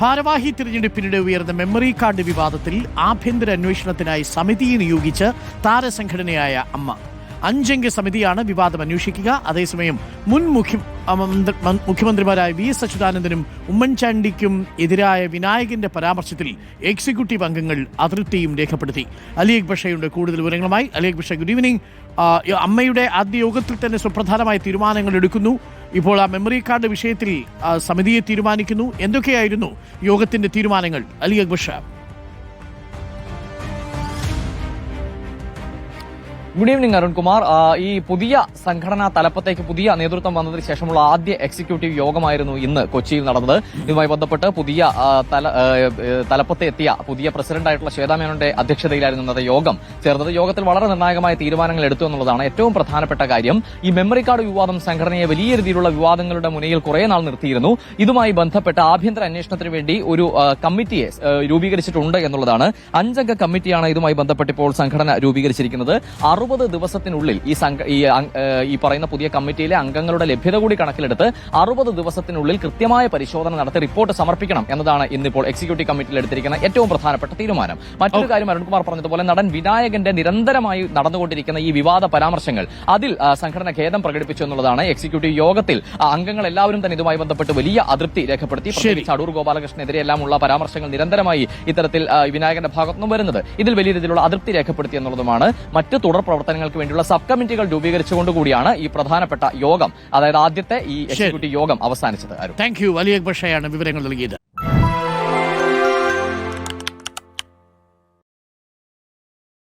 ഭാരവാഹി തിരഞ്ഞെടുപ്പിനിടെ ഉയർന്ന memory card വിവാദത്തിൽ ആഭ്യന്തര അന്വേഷണത്തിനായി സമിതിയെ നിയോഗിച്ച് താരസംഘടനയായ അമ്മ. അഞ്ചംഗ സമിതിയാണ് വിവാദം അന്വേഷിക്കുക. അതേസമയം മുൻ മുഖ്യ മുഖ്യമന്ത്രിമാരായ വി എസ് അച്യുതാനന്ദനും ഉമ്മൻചാണ്ടിക്കും എതിരായ വിനായകന്റെ പരാമർശത്തിൽ എക്സിക്യൂട്ടീവ് അംഗങ്ങൾ അതൃപ്തിയും രേഖപ്പെടുത്തി. അലി അക്ബഷയുടെ കൂടുതൽ വിവരങ്ങളുമായി അലി അക്ബഷ ഗുഡ് ഈവനിങ് അമ്മയുടെ ആദ്യ യോഗത്തിൽ തന്നെ സുപ്രധാനമായ തീരുമാനങ്ങൾ എടുക്കുന്നു. ഇപ്പോൾ ആ മെമ്മറി കാർഡ് വിഷയത്തിൽ സമിതിയെ തീരുമാനിക്കുന്നു. എന്തൊക്കെയായിരുന്നു യോഗത്തിന്റെ തീരുമാനങ്ങൾ? അലി അക്ബഷ ഗുഡ് ഈവനിങ് അരുൺകുമാർ ഈ പുതിയ സംഘടനാ തലപ്പത്തേക്ക് പുതിയ നേതൃത്വം വന്നതിന് ശേഷമുള്ള ആദ്യ എക്സിക്യൂട്ടീവ് യോഗമായിരുന്നു ഇന്ന് കൊച്ചിയിൽ നടന്നത്. ഇതുമായി ബന്ധപ്പെട്ട് പുതിയ തലപ്പത്തെ എത്തിയ പുതിയ പ്രസിഡന്റായിട്ടുള്ള ശ്വേതാമേനോന്റെ അധ്യക്ഷതയിലായിരുന്നു ഇന്നത്തെ യോഗം. ചേർന്നത് യോഗത്തിൽ വളരെ നിർണായകമായ തീരുമാനങ്ങൾ എടുത്തു എന്നുള്ളതാണ് ഏറ്റവും പ്രധാനപ്പെട്ട കാര്യം. ഈ മെമ്മറി കാർഡ് വിവാദം സംഘടനയെ വലിയ രീതിയിലുള്ള വിവാദങ്ങളുടെ മുനയിൽ കുറെ നാൾ നിർത്തിയിരുന്നു. ഇതുമായി ബന്ധപ്പെട്ട ആഭ്യന്തര അന്വേഷണത്തിന് വേണ്ടി ഒരു കമ്മിറ്റിയെ രൂപീകരിച്ചിട്ടുണ്ട് എന്നുള്ളതാണ്. അഞ്ചംഗ കമ്മിറ്റിയാണ് ഇതുമായി ബന്ധപ്പെട്ട് ഇപ്പോൾ സംഘടന രൂപീകരിച്ചിരിക്കുന്നത്. അറുപത് ദിവസത്തിനുള്ളിൽ ഈ സംഘ ഈ ഈ പറയുന്ന പുതിയ കമ്മിറ്റിയിലെ അംഗങ്ങളുടെ ലഭ്യത കൂടി കണക്കിലെടുത്ത് അറുപത് ദിവസത്തിനുള്ളിൽ കൃത്യമായ പരിശോധന നടത്തി റിപ്പോർട്ട് സമർപ്പിക്കണം എന്നതാണ് ഇന്നിപ്പോൾ എക്സിക്യൂട്ടീവ് കമ്മിറ്റിയിൽ എടുത്തിരിക്കുന്ന ഏറ്റവും പ്രധാനപ്പെട്ട തീരുമാനം. മറ്റൊരു കാര്യം അരുൺകുമാർ പറഞ്ഞതുപോലെ നടൻ വിനായകന്റെ നിരന്തരമായി നടന്നുകൊണ്ടിരിക്കുന്ന ഈ വിവാദ പരാമർശങ്ങൾ അതിൽ സംഘടന ഖേദം പ്രകടിപ്പിച്ചു എന്നുള്ളതാണ് എക്സിക്യൂട്ടീവ് യോഗത്തിൽ അംഗങ്ങൾ എല്ലാവരും തന്നെ ഇതുമായി ബന്ധപ്പെട്ട് വലിയ അതൃപ്തി രേഖപ്പെടുത്തി. പ്രത്യേകിച്ച് അടൂർ ഗോപാലകൃഷ്ണനെതിരെയെല്ലാമുള്ള പരാമർശങ്ങൾ നിരന്തരമായി ഇത്തരത്തിൽ വിനായകന്റെ ഭാഗത്തുനിന്നും വരുന്നത്. ഇതിൽ വലിയ രീതിയിലുള്ള അതൃപ്തി രേഖപ്പെടുത്തി എന്നുള്ളതുമാണ് മറ്റ് തുടർ പ്രവർത്തനങ്ങൾക്ക് വേണ്ടിയുള്ള സബ് കമ്മിറ്റികൾ രൂപീകരിച്ചുകൊണ്ട് കൂടിയാണ് ഈ പ്രധാനപ്പെട്ട യോഗം. അതായത് ആദ്യത്തെ ഈ എക്സിക്യൂട്ടീവ് യോഗം അവസാനിച്ചത്. താങ്ക് യു വലിയ അക്ബഷയാണ് വിവരങ്ങൾ നൽകിയത്.